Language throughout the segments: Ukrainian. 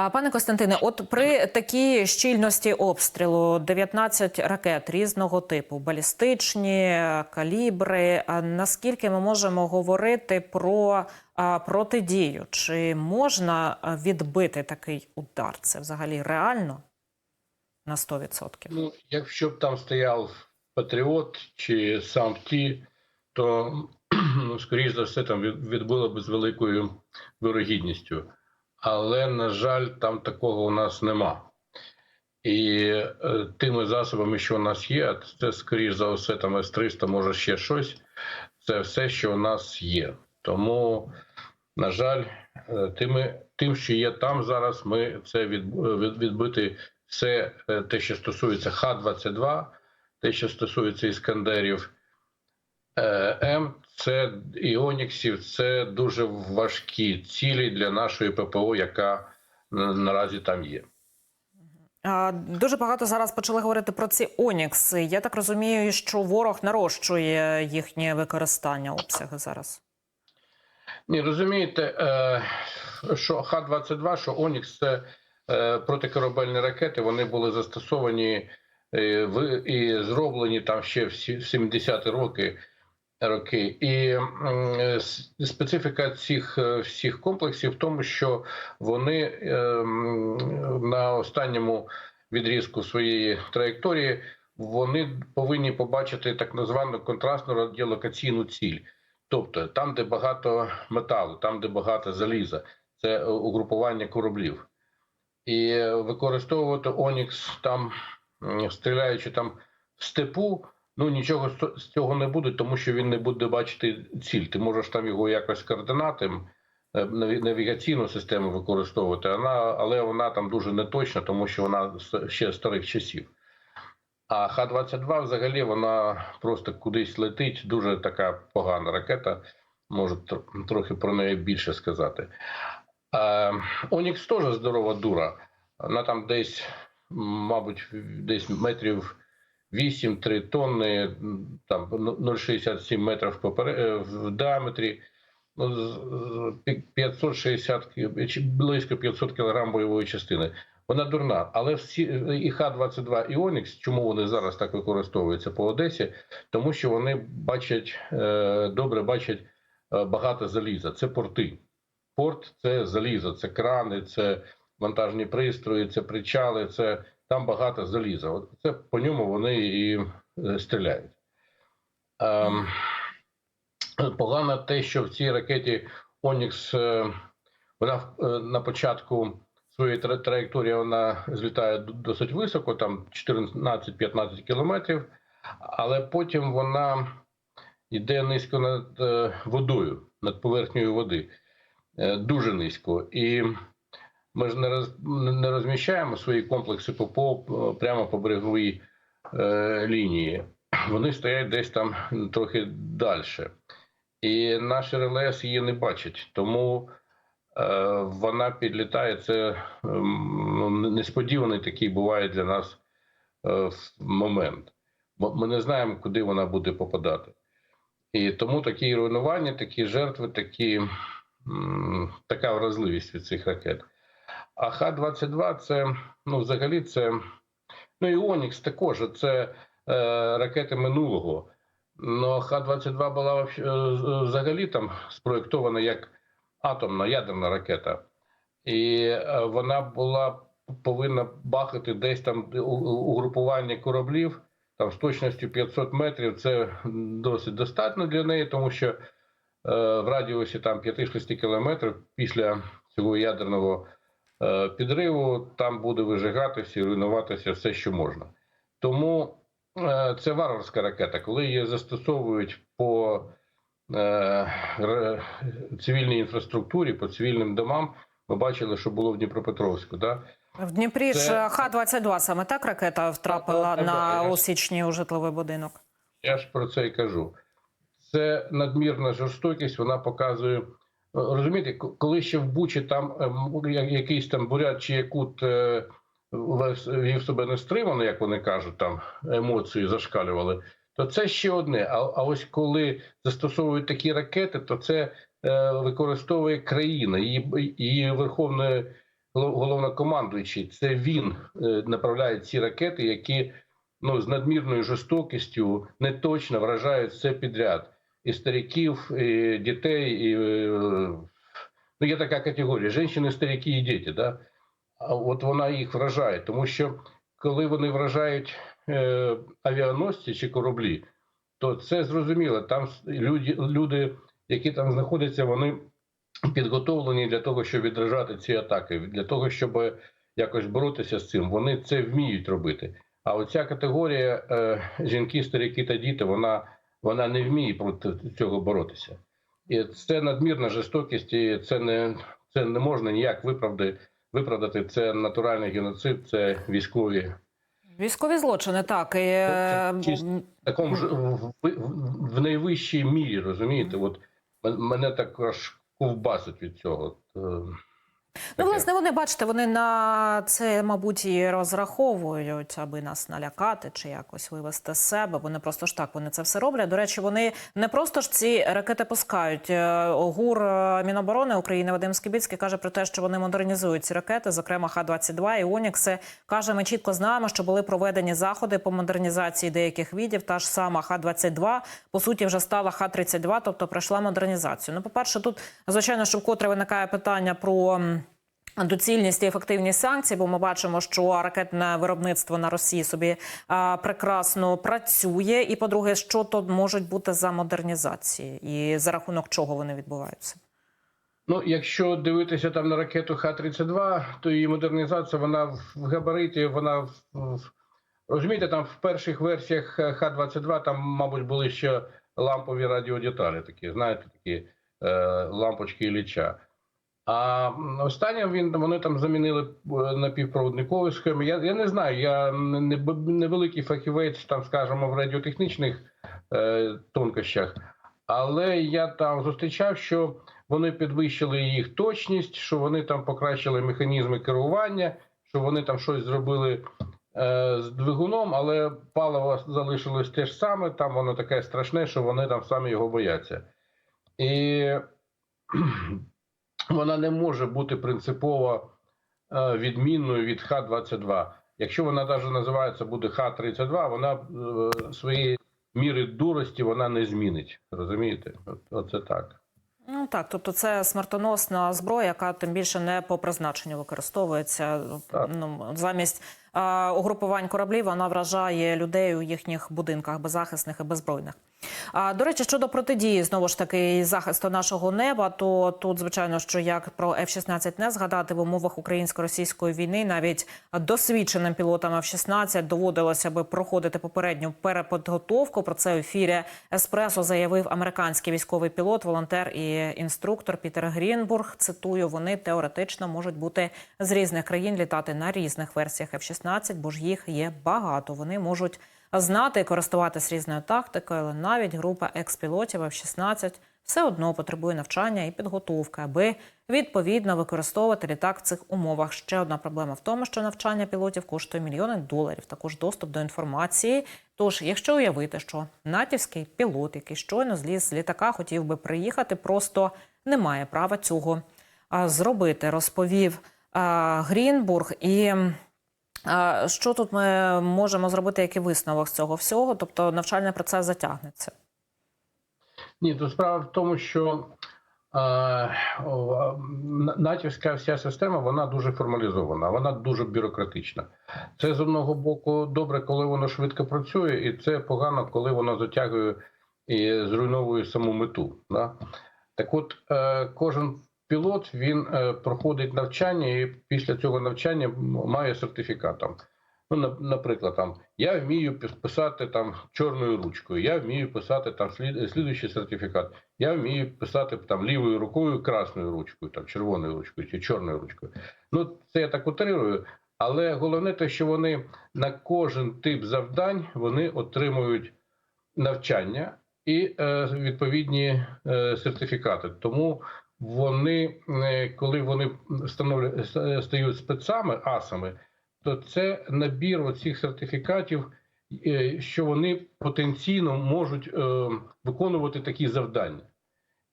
А пане Костянтине, от при такій щільності обстрілу 19 ракет різного типу, балістичні, калібри. Наскільки ми можемо говорити про протидію? Чи можна відбити такий удар? Це взагалі реально на 100%? Ну, якщо б там стояв Патріот чи сам ті, то ну, скоріш за все там від- відбуло б з великою вирогідністю. Але, на жаль, там такого у нас нема. І е, тими засобами, що у нас є, це скоріш за все там С-300, може ще щось. Це все, що у нас є. Тому, на жаль, е, тими, тим, що є там зараз, ми це від, від, відбити все е, те, що стосується Х-22, те, що стосується іскандерів е, М, це іоніксів, це дуже важкі цілі для нашої ППО, яка наразі там є. Дуже багато зараз почали говорити про ці онікси. Я так розумію, що ворог нарощує їхнє використання обсяги зараз. Ні, розумієте, е, що Х-22, що Онікс це е, протикорабельні ракети, вони були застосовані е, і зроблені там ще в 70-ті роки. Роки і специфіка цих е, всіх комплексів в тому, що вони е, на останньому відрізку своєї траєкторії вони повинні побачити так звану контрастну радіолокаційну ціль. Тобто там, де багато металу, там, де багато заліза, це угрупування кораблів. І використовувати Онікс там, стріляючи там в степу, ну нічого з цього не буде, тому що він не буде бачити ціль. Ти можеш там його якось координати, е, навігаційну систему використовувати, вона, але вона там дуже неточна, тому що вона ще старих часів. А Х-22 взагалі вона просто кудись летить. Дуже така погана ракета. Можу тр- трохи про неї більше сказати. Е, Онікс теж здорова дура. Вона там десь, мабуть, десь метрів 8-3 тонни, там 0,67 метрів в, е, діаметрі. Ну, з- з- пі- 560 чи близько 500 кг бойової частини. Вона дурна, але всі і Х-22 і Онікс, чому вони зараз так використовуються по Одесі? Тому що вони бачать е, добре бачать е, багато заліза. Це порти. Порт це залізо, це крани, це вантажні пристрої, це причали, це там багато заліза. От це по ньому вони і е, стріляють. Ем, погано те, що в цій ракеті Онікс е, вона е, на початку своєї тра- траєкторії вона злітає досить високо, там 14-15 кілометрів, але потім вона йде низько над водою, над поверхнею води, дуже низько. І ми ж не роз, не розміщаємо свої комплекси ППО е, прямо по береговій е, лінії. Вони стоять десь там трохи далі. І наші РЛС її не бачать. Тому е, вона підлітає. Це ну, несподіваний такий буває для нас е, момент. Ми не знаємо, куди вона буде попадати. І тому такі руйнування, такі жертви, такі, м, така вразливість від цих ракет. А Х-22 це ну, взагалі це. Ну і Онікс також це е, ракети минулого. Ну, Х-22 була е, взагалі там спроєктована як атомна ядерна ракета. І е, вона була повинна бахати десь там угрупування кораблів там з точністю 500 метрів. Це досить достатньо для неї, тому що е, в радіусі там 5-6 кілометрів після цього ядерного підриву там буде вижигатися і руйнуватися все, що можна. Тому е, це варварська ракета. Коли її застосовують по е, цивільній інфраструктурі, по цивільним домам, ми бачили, що було в Дніпропетровську. Да? В Дніпрі ж Х-22 саме так ракета втрапила Так, так, так, на ж- осічні у житловий будинок. Я ж про це і кажу. Це надмірна жорстокість, вона показує. Розумієте, коли ще в Бучі там ем, якийсь там бурят чи якут е, вів себе нестримано, як вони кажуть, там емоції зашкалювали, то це ще одне. А, а ось коли застосовують такі ракети, то це е, використовує країна, її, її верховне головнокомандуючий. Це він е, направляє ці ракети, які ну з надмірною жорстокістю неточно вражають все підряд. І стариків, і дітей, і е, ну є така категорія: жінки, старики і діти. Да? А от вона їх вражає, тому що коли вони вражають е, авіаносці чи кораблі, то це зрозуміло. Там люди, люди, які там знаходяться, вони підготовлені для того, щоб відражати ці атаки, для того, щоб якось боротися з цим. Вони це вміють робити. А оця категорія е, жінки, старики та діти, вона, вона не вміє проти цього боротися. І це надмірна жорстокість, і це не, це не можна ніяк виправдати. Виправдати це натуральний геноцид, це військові Військові злочини, так. І, е, Тобто в такому ж в, в, в найвищій мірі, розумієте? От мене так аж ковбасить від цього. Ну, власне, вони бачите, вони на це, мабуть, і розраховують, аби нас налякати чи якось вивести з себе. Бо не просто ж так вони це все роблять. До речі, вони не просто ж ці ракети пускають. Е, Гур е, Міноборони України Вадим Скибіцький каже про те, що вони модернізують ці ракети, зокрема Х-22 і Онікси. Каже, ми чітко знаємо, що були проведені заходи по модернізації деяких видів. Та ж сама Х-22, по суті, вже стала Х-32, тобто пройшла модернізацію. Ну, по-перше, тут, звичайно, що вкотре виникає питання про. Доцільність і ефективність санкцій, бо ми бачимо, що ракетне виробництво на Росії собі а, прекрасно працює. І по-друге, що то можуть бути за модернізації, і за рахунок чого вони відбуваються? Ну, якщо дивитися там на ракету Х-32, то її модернізація, вона в габариті, вона в- розумієте, там в перших версіях Х-22 там, мабуть, були ще лампові радіодеталі, такі, знаєте, такі е, лампочки Ілліча. А м, останнім він вони там замінили е, напівпроводникові схеми. Я, я не знаю, я не, невеликий фахівець, там, скажімо, в радіотехнічних е, тонкощах, але я там зустрічав, що вони підвищили їх точність, що вони там покращили механізми керування, що вони там щось зробили е, з двигуном, але паливо залишилось те ж саме. Там воно таке страшне, що вони там самі його бояться. І вона не може бути принципово е, відмінною від Х-22. Якщо вона навіть називається буде Х-32, вона е, своєї міри дурості вона не змінить. Розумієте? Оце так. Ну так, тобто це смертоносна зброя, яка тим більше не по призначенню використовується. Так. Ну замість а, угрупувань кораблів вона вражає людей у їхніх будинках беззахисних і беззбройних. А до речі, щодо протидії знову ж таки захисту нашого неба, то тут звичайно, що як про F-16 не згадати в умовах українсько-російської війни, навіть досвідченим пілотам F-16 доводилося би проходити попередню переподготовку. Про це в ефірі Еспресо заявив американський військовий пілот, волонтер і інструктор Пітер Грінбург. Цитую: вони теоретично можуть бути з різних країн літати на різних версіях F-16, бо ж їх є багато. Вони можуть знати і користуватись різною тактикою, але навіть група експілотів F-16 все одно потребує навчання і підготовки, аби відповідно використовувати літак в цих умовах. Ще одна проблема в тому, що навчання пілотів коштує мільйони доларів, також доступ до інформації. Тож, якщо уявити, що натівський пілот, який щойно зліз з літака, хотів би приїхати, просто не має права цього зробити, розповів Грінбург. І що тут ми можемо зробити, який висновок з цього всього? Тобто навчальний процес затягнеться. Ні, то справа в тому, що е, натівська вся система вона дуже формалізована, вона дуже бюрократична. Це з одного боку добре, коли воно швидко працює, і це погано, коли воно затягує і зруйновує саму мету. Да? Так от, е, кожен пілот він е, проходить навчання, і після цього навчання має сертифікат. Там. Ну, на- наприклад, там я вмію писати там чорною ручкою, я вмію писати там слід, слідуючий сертифікат. Я вмію писати там лівою рукою, красною ручкою, там червоною ручкою чи чорною ручкою. Ну, це я так утрирую, але головне те, що вони на кожен тип завдань вони отримують навчання і е, відповідні е, сертифікати. Тому вони, е, коли вони становлять стають спецами, асами, то це набір оцих сертифікатів, е, що вони потенційно можуть е, виконувати такі завдання.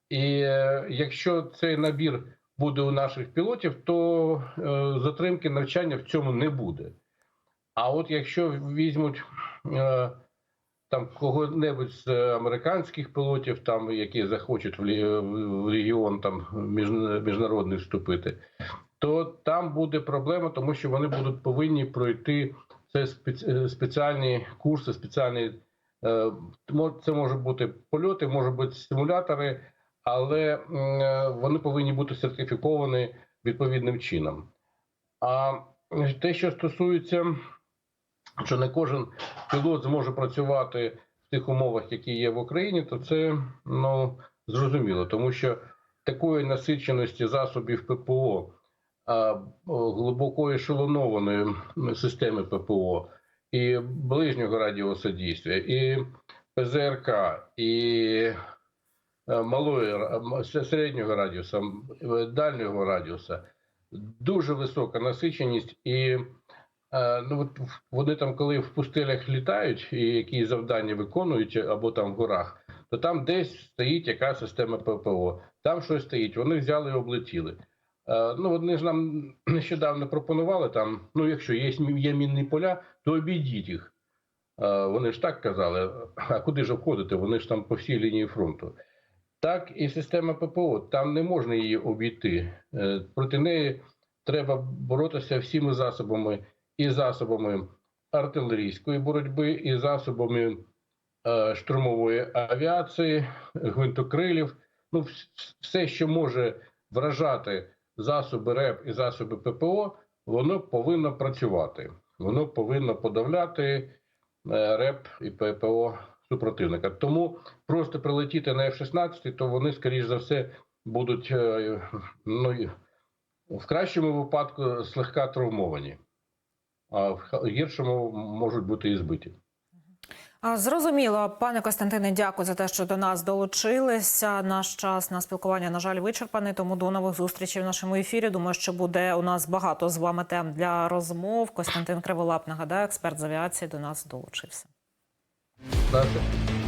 І е, якщо цей набір буде у наших пілотів, то е, затримки навчання в цьому не буде. А от якщо візьмуть е, там кого-небудь з е, американських пілотів, там які захочуть в, регіон там міжнародний вступити, то там буде проблема, тому що вони будуть повинні пройти це е, спеціальні курси, спеціальні е, це можуть бути польоти, можуть бути симулятори, але е, вони повинні бути сертифіковані відповідним чином. А те, що стосується, що не кожен пілот зможе працювати в тих умовах, які є в Україні, то це ну зрозуміло, тому що такої насиченості засобів ППО, а, о, глибоко ешелонованої системи ППО і ближнього радіосадійства, і ПЗРК, і е, малої ра- середнього радіуса, е, дальнього радіуса. Дуже висока насиченість, і е, ну, от вони там, коли в пустелях літають і які завдання виконують, або там в горах, то там десь стоїть яка система ППО. Там щось стоїть, вони взяли і облетіли. Е, Ну, вони ж нам нещодавно пропонували там, ну, якщо є, є мінні поля, то обійдіть їх. Е, Вони ж так казали, а куди ж обходити? Вони ж там по всій лінії фронту. Так і система ППО, там не можна її обійти. Е, Проти неї треба боротися всіми засобами і засобами артилерійської боротьби, і засобами е, штурмової авіації, гвинтокрилів. Ну, все, що може вражати засоби РЕП і засоби ППО, воно повинно працювати. Воно повинно подавляти е, РЕП і ППО супротивника. Тому просто прилетіти на F-16, то вони, скоріш за все, будуть е, ну, в кращому випадку слегка травмовані, а в гіршому можуть бути і збиті. Зрозуміло, пане Костянтине, дякую за те, що до нас долучилися. Наш час на спілкування, на жаль, вичерпаний. Тому до нових зустрічей в нашому ефірі. Думаю, що буде у нас багато з вами тем для розмов. Костянтин Криволап, нагадаю, експерт з авіації до нас долучився. Дякую.